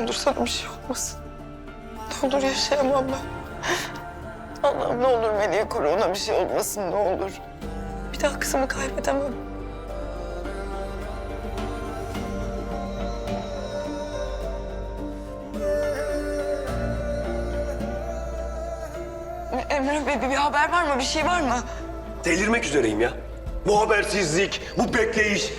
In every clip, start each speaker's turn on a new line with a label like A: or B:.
A: Ne olur sana bir şey olmasın. Ne olur yaşayamam ben. Allah'ım ne olur Melih'i koru ona bir şey olmasın ne olur. Bir daha kızımı kaybedemem. Emre bir, bir, bir haber var mı? Bir şey var mı?
B: Delirmek üzereyim ya. Bu habersizlik, bu bekleyiş.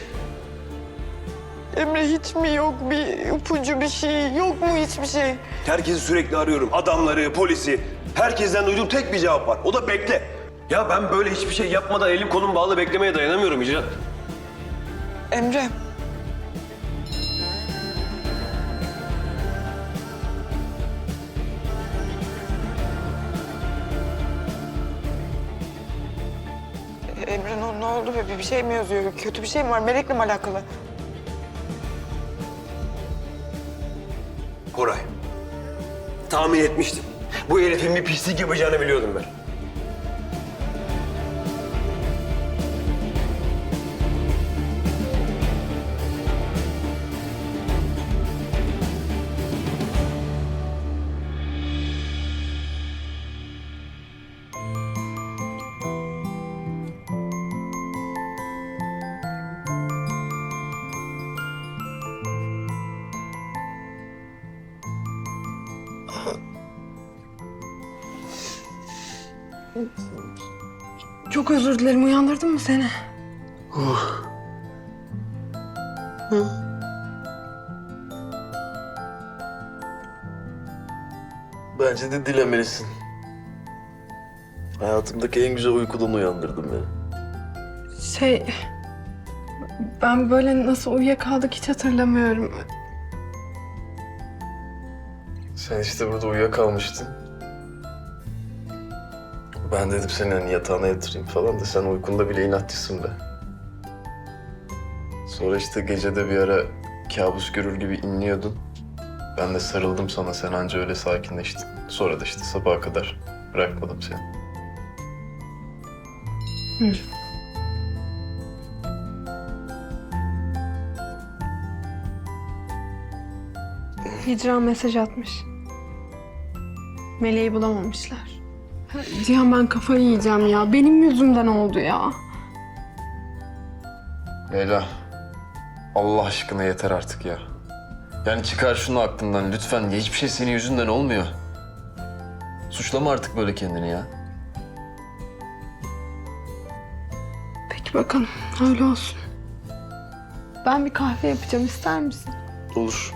A: Emre hiç mi yok bir ipucu bir şey? Yok mu hiçbir şey?
B: Herkesi sürekli arıyorum. Adamları, polisi. Herkesten duyduğum tek bir cevap var. O da bekle. Ya ben böyle hiçbir şey yapmadan elim kolum bağlı beklemeye dayanamıyorum İcran.
A: Emre. Emre ne, ne oldu? Bir, bir şey mi yazıyor? Kötü bir şey mi var? Melek'le mi alakalı?
B: Koray. Tahmin etmiştim. Bu herifin bir pislik yapacağını biliyordum ben.
C: Çok özür dilerim. Uyandırdım mı seni?
D: Bence de dilemelisin. Hayatımdaki en güzel uykudan uyandırdın beni.
C: Şey... Ben böyle nasıl uyuyakaldık hiç hatırlamıyorum.
D: Sen işte burada uyuyakalmıştın. Ben dedim seni hani yatağına yatırayım falan da sen uykunda bile inatçısın be. Sonra işte gecede bir ara kabus görür gibi inliyordun. Ben de sarıldım sana sen anca öyle sakinleştin. Sonra da işte sabaha kadar bırakmadım seni.
C: Hicran mesaj atmış. Meleği bulamamışlar. Cihan ben kafayı yiyeceğim ya. Benim yüzümden oldu ya.
D: Leyla, Allah aşkına yeter artık ya. Yani çıkar şunu aklından lütfen. Ya hiçbir şey senin yüzünden olmuyor. Suçlama artık böyle kendini ya.
C: Peki bakalım. Öyle olsun. Ben bir kahve yapacağım. ister misin?
D: Olur.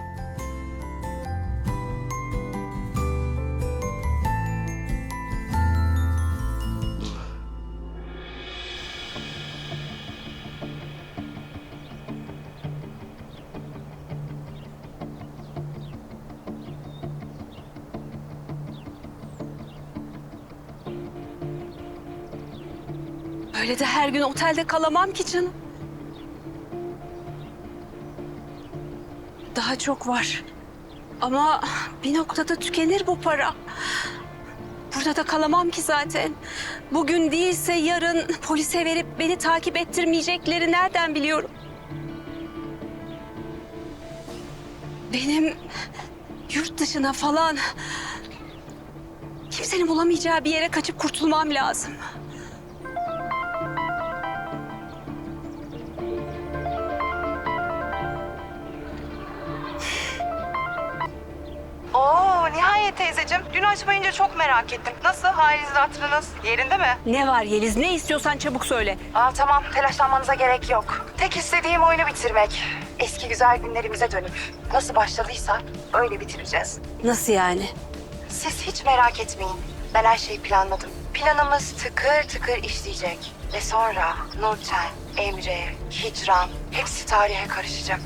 E: Öyle de her gün otelde kalamam ki canım. Daha çok var. Ama bir noktada tükenir bu para. Burada da kalamam ki zaten. Bugün değilse yarın polise verip beni takip ettirmeyecekleri nereden biliyorum? Benim yurt dışına falan kimsenin bulamayacağı bir yere kaçıp kurtulmam lazım.
F: Nihayet teyzeciğim. Dün açmayınca çok merak ettim. Nasıl? Halinizin hatırınız yerinde mi?
E: Ne var Yeliz? Ne istiyorsan çabuk söyle.
F: Aa tamam telaşlanmanıza gerek yok. Tek istediğim oyunu bitirmek. Eski güzel günlerimize dönüp nasıl başladıysa öyle bitireceğiz.
E: Nasıl yani?
F: Siz hiç merak etmeyin. Ben her şeyi planladım. Planımız tıkır tıkır işleyecek. Ve sonra Nurten, Emre, Hicran hepsi tarihe karışacak.